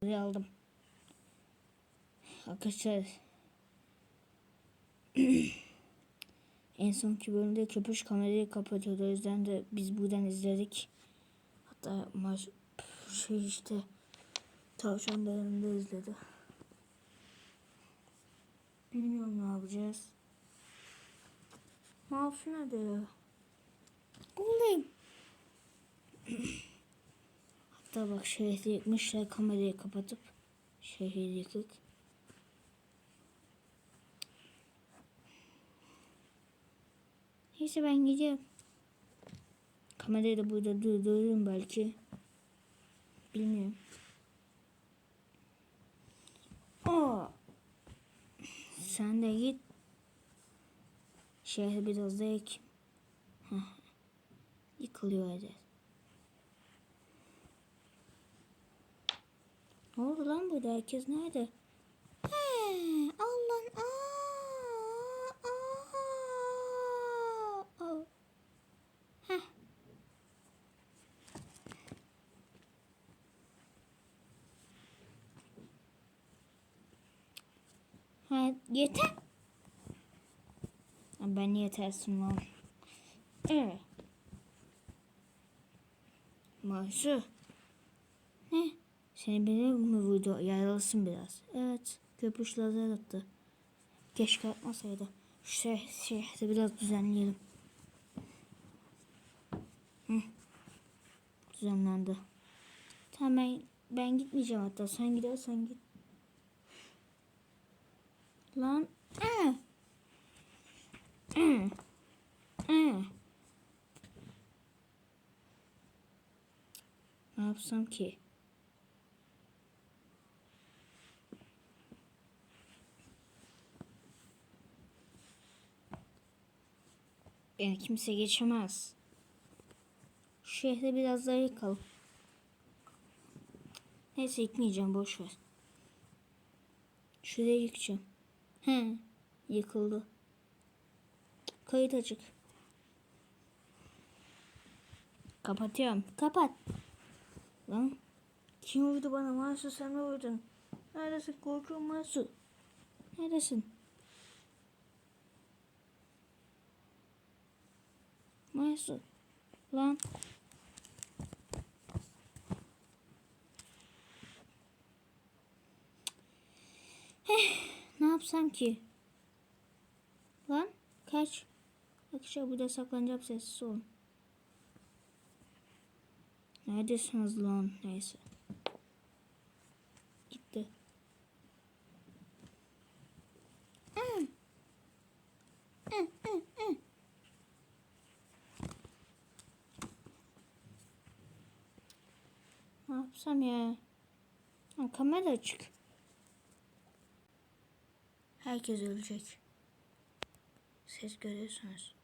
Aldım. Arkadaşlar en sonki bölümde köpüş kamerayı kapatıyordu. O yüzden de biz buradan izledik. Hatta maç şey işte tavşan da yanında izledi. Bilmiyorum ne yapacağız. Mouse nerede ya? Oğlum. Hatta bak şehri yıkmışlar kamerayı kapatıp şehri yıkık. Neyse ben gidiyorum. Kamerayı da burada durdururum belki. Bilmiyorum. Aa. Sen de git. Şehri biraz da ek. Heh. Yıkılıyor hadi. Ne oldu lan burada? Herkes nerede? He, Allah'ın aa, aa, aa. Heh. Ha, yeter. Ben yetersin lan. Evet. Maşu. Seni beni mi vurdu? Yaralısın biraz. Evet. Köpüş lazer attı. Keşke atmasaydı. Şu şey, şehri biraz düzenleyelim. Hı. Düzenlendi. Tamam ben, ben gitmeyeceğim hatta. Sen gidersen git. Lan. Ee. Ee. Ee. Ne yapsam ki? Yani kimse geçemez. Şu şehre biraz daha yıkalım. Neyse yıkmayacağım boş ver. Şurayı yıkacağım. He, yıkıldı. Kayıt açık. Kapatıyorum. Kapat. Lan kim vurdu bana? Masu sen mi vurdun? Neredesin? Korkuyorum Masu. Neredesin? Masu. Lan. Ne yapsam ki? Lan kaç. Arkadaşlar burada saklanacağım sessiz olun. Neredesiniz lan? Neyse. Gitti. Hmm, hmm, hmm. Ne yapsam ya? Ha, kamera açık. Herkes ölecek. Ses görüyorsunuz.